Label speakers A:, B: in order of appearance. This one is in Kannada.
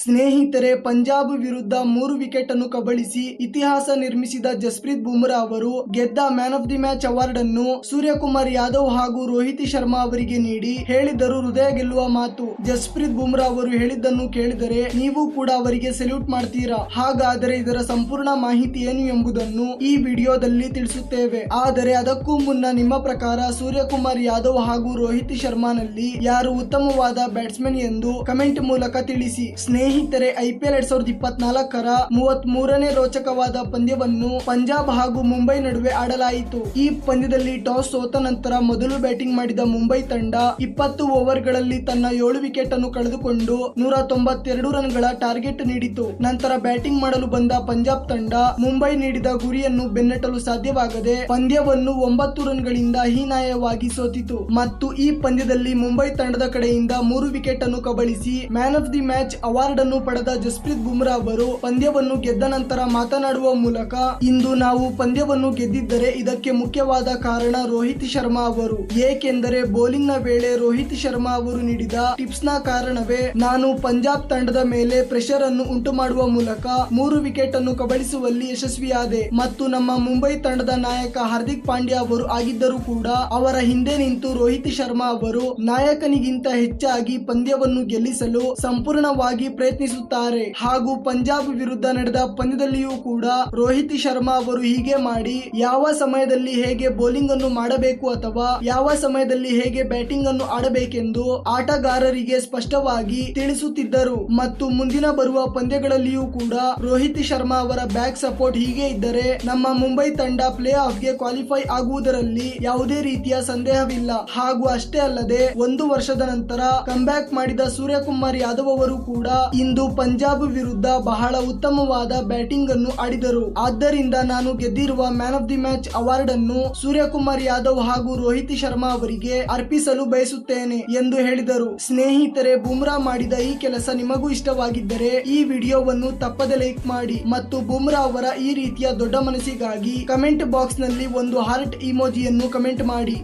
A: ಸ್ನೇಹಿತರೆ, ಪಂಜಾಬ್ ವಿರುದ್ಧ ಮೂರು ವಿಕೆಟ್ ಅನ್ನು ಕಬಳಿಸಿ ಇತಿಹಾಸ ನಿರ್ಮಿಸಿದ ಜಸ್ಪ್ರೀತ್ ಬುಮ್ರಾ ಅವರು ಗೆದ್ದ man of the match award ಅನ್ನು ಸೂರ್ಯಕುಮಾರ್ ಯಾದವ್ ಹಾಗೂ ರೋಹಿತ್ ಶರ್ಮಾ ಅವರಿಗೆ ನೀಡಿ ಹೇಳಿದರು ಹೃದಯ ಗೆಲ್ಲುವ ಮಾತು. ಜಸ್ಪ್ರೀತ್ ಬುಮ್ರಾ ಅವರು ಹೇಳಿದ್ದನ್ನು ಕೇಳಿದರೆ ನೀವು ಕೂಡ ಅವರಿಗೆ ಸೆಲ್ಯೂಟ್ ಮಾಡ್ತೀರಾ? ಹಾಗಾದರೆ ಇದರ ಸಂಪೂರ್ಣ ಮಾಹಿತಿ ಏನು ಎಂಬುದನ್ನು ಈ ವಿಡಿಯೋದಲ್ಲಿ ತಿಳಿಸುತ್ತೇವೆ. ಆದರೆ ಅದಕ್ಕೂ ಮುನ್ನ ನಿಮ್ಮ ಪ್ರಕಾರ ಸೂರ್ಯಕುಮಾರ್ ಯಾದವ್ ಹಾಗೂ ರೋಹಿತ್ ಶರ್ಮಾನಲ್ಲಿ ಯಾರು ಉತ್ತಮವಾದ ಬ್ಯಾಟ್ಸ್ಮನ್ ಎಂದು ಕಮೆಂಟ್ ಮೂಲಕ ತಿಳಿಸಿ. ಸ್ನೇಹಿತರೆ ಐಪಿಎಲ್ ಎರಡ್ ಸಾವಿರದ ಇಪ್ಪತ್ನಾಲ್ಕರ ಮೂವತ್ ಮೂರನೇ ರೋಚಕವಾದ ಪಂದ್ಯವನ್ನು ಪಂಜಾಬ್ ಹಾಗೂ ಮುಂಬೈ ನಡುವೆ ಆಡಲಾಯಿತು. ಈ ಪಂದ್ಯದಲ್ಲಿ ಟಾಸ್ ಸೋತ ನಂತರ ಮೊದಲು ಬ್ಯಾಟಿಂಗ್ ಮಾಡಿದ ಮುಂಬೈ ತಂಡ ಇಪ್ಪತ್ತು ಓವರ್ಗಳಲ್ಲಿ ತನ್ನ ಏಳು ವಿಕೆಟ್ ಅನ್ನು ಕಳೆದುಕೊಂಡು ನೂರ ತೊಂಬತ್ತೆರಡು ರನ್ಗಳ ಟಾರ್ಗೆಟ್ ನೀಡಿತು. ನಂತರ ಬ್ಯಾಟಿಂಗ್ ಮಾಡಲು ಬಂದ ಪಂಜಾಬ್ ತಂಡ ಮುಂಬೈ ನೀಡಿದ ಗುರಿಯನ್ನು ಬೆನ್ನಟ್ಟಲು ಸಾಧ್ಯವಾಗದೆ ಪಂದ್ಯವನ್ನು ಒಂಬತ್ತು ರನ್ಗಳಿಂದ ಹೀನಾಯವಾಗಿ ಸೋತಿತು. ಮತ್ತು ಈ ಪಂದ್ಯದಲ್ಲಿ ಮುಂಬೈ ತಂಡದ ಕಡೆಯಿಂದ ಮೂರು ವಿಕೆಟ್ ಅನ್ನು ಕಬಳಿಸಿ man of the match award ಅನ್ನು ಪಡೆದ ಜಸ್ಪ್ರೀತ್ ಬುಮ್ರಾ ಅವರು ಪಂದ್ಯವನ್ನು ಗೆದ್ದ ನಂತರ ಮಾತನಾಡುವ ಮೂಲಕ ಇಂದು ನಾವು ಪಂದ್ಯವನ್ನು ಗೆದ್ದಿದ್ದರೆ ಇದಕ್ಕೆ ಮುಖ್ಯವಾದ ಕಾರಣ ರೋಹಿತ್ ಶರ್ಮಾ ಅವರು. ಏಕೆಂದರೆ ಬೌಲಿಂಗ್ನ ವೇಳೆ ರೋಹಿತ್ ಶರ್ಮಾ ಅವರು ನೀಡಿದ ಟಿಪ್ಸ್ನ ಕಾರಣವೇ ನಾನು ಪಂಜಾಬ್ ತಂಡದ ಮೇಲೆ ಪ್ರೆಷರ್ ಅನ್ನು ಉಂಟು ಮಾಡುವ ಮೂಲಕ ಮೂರು ವಿಕೆಟ್ ಅನ್ನು ಕಬಳಿಸುವಲ್ಲಿ ಯಶಸ್ವಿಯಾದೆ. ಮತ್ತು ನಮ್ಮ ಮುಂಬೈ ತಂಡದ ನಾಯಕ ಹಾರ್ದಿಕ್ ಪಾಂಡ್ಯ ಅವರು ಆಗಿದ್ದರೂ ಕೂಡ ಅವರ ಹಿಂದೆ ನಿಂತು ರೋಹಿತ್ ಶರ್ಮಾ ಅವರು ನಾಯಕನಿಗಿಂತ ಹೆಚ್ಚಾಗಿ ಪಂದ್ಯವನ್ನು ಗೆಲ್ಲಿಸಲು ಸಂಪೂರ್ಣವಾಗಿ ಪ್ರಯತ್ನಿಸುತ್ತಾರೆ. ಹಾಗೂ ಪಂಜಾಬ್ ವಿರುದ್ಧ ನಡೆದ ಪಂದ್ಯದಲ್ಲಿಯೂ ಕೂಡ ರೋಹಿತ್ ಶರ್ಮಾ ಅವರು ಹೀಗೆ ಮಾಡಿ, ಯಾವ ಸಮಯದಲ್ಲಿ ಹೇಗೆ ಬೌಲಿಂಗ್ ಅನ್ನು ಮಾಡಬೇಕು ಅಥವಾ ಯಾವ ಸಮಯದಲ್ಲಿ ಹೇಗೆ ಬ್ಯಾಟಿಂಗ್ ಅನ್ನು ಆಡಬೇಕೆಂದು ಆಟಗಾರರಿಗೆ ಸ್ಪಷ್ಟವಾಗಿ ತಿಳಿಸುತ್ತಿದ್ದರು. ಮತ್ತು ಮುಂದಿನ ಬರುವ ಪಂದ್ಯಗಳಲ್ಲಿಯೂ ಕೂಡ ರೋಹಿತ್ ಶರ್ಮಾ ಅವರ ಬ್ಯಾಕ್ ಸಪೋರ್ಟ್ ಹೀಗೆ ಇದ್ದರೆ ನಮ್ಮ ಮುಂಬೈ ತಂಡ ಪ್ಲೇ ಆಫ್ಗೆ ಕ್ವಾಲಿಫೈ ಆಗುವುದರಲ್ಲಿ ಯಾವುದೇ ರೀತಿಯ ಸಂದೇಹವಿಲ್ಲ. ಹಾಗೂ ಅಷ್ಟೇ ಅಲ್ಲದೆ, ಒಂದು ವರ್ಷದ ನಂತರ ಕಂಬ್ಯಾಕ್ ಮಾಡಿದ ಸೂರ್ಯಕುಮಾರ್ ಯಾದವ್ ಅವರು ಕೂಡ ಇಂದು ಪಂಜಾಬ್ ವಿರುದ್ಧ ಬಹಳ ಉತ್ತಮವಾದ ಬ್ಯಾಟಿಂಗ್ ಅನ್ನು ಆಡಿದರು. ಆದ್ದರಿಂದ ನಾನು ಗೆದ್ದಿರುವ man of the match award ಅನ್ನು ಸೂರ್ಯಕುಮಾರ್ ಯಾದವ್ ಹಾಗೂ ರೋಹಿತ್ ಶರ್ಮಾ ಅವರಿಗೆ ಅರ್ಪಿಸಲು ಬಯಸುತ್ತೇನೆ ಎಂದು ಹೇಳಿದರು. ಸ್ನೇಹಿತರೆ, ಬುಮ್ರಾ ಮಾಡಿದ ಈ ಕೆಲಸ ನಿಮಗೂ ಇಷ್ಟವಾಗಿದ್ದರೆ ಈ ವಿಡಿಯೋವನ್ನು ತಪ್ಪದೆ ಲೈಕ್ ಮಾಡಿ ಮತ್ತು ಬುಮ್ರಾ ಅವರ ಈ ರೀತಿಯ ದೊಡ್ಡ ಮನಸ್ಸಿಗಾಗಿ ಕಮೆಂಟ್ ಬಾಕ್ಸ್ನಲ್ಲಿ ಒಂದು ಹಾರ್ಟ್ ಇಮೋಜಿಯನ್ನು ಕಮೆಂಟ್ ಮಾಡಿ.